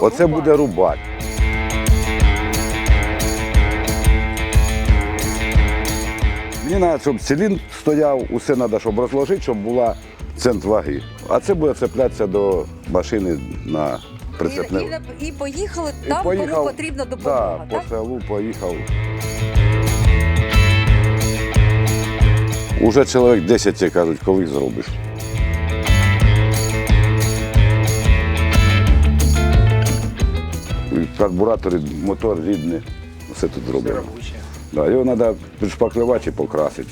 Оце буде рубати. Мені треба, щоб циліндр стояв, усе треба, щоб розложити, щоб була центр ваги. А це буде цеплятися до машини на прицепне. І, і, і поїхали там, кому потрібна допомога. Да, так? по селу поїхав. Уже чоловік 10 ті кажуть, коли зробиш. карбуратори, мотор рідний, все тут зроблено. Да, його треба пришпаклювати і покрасити.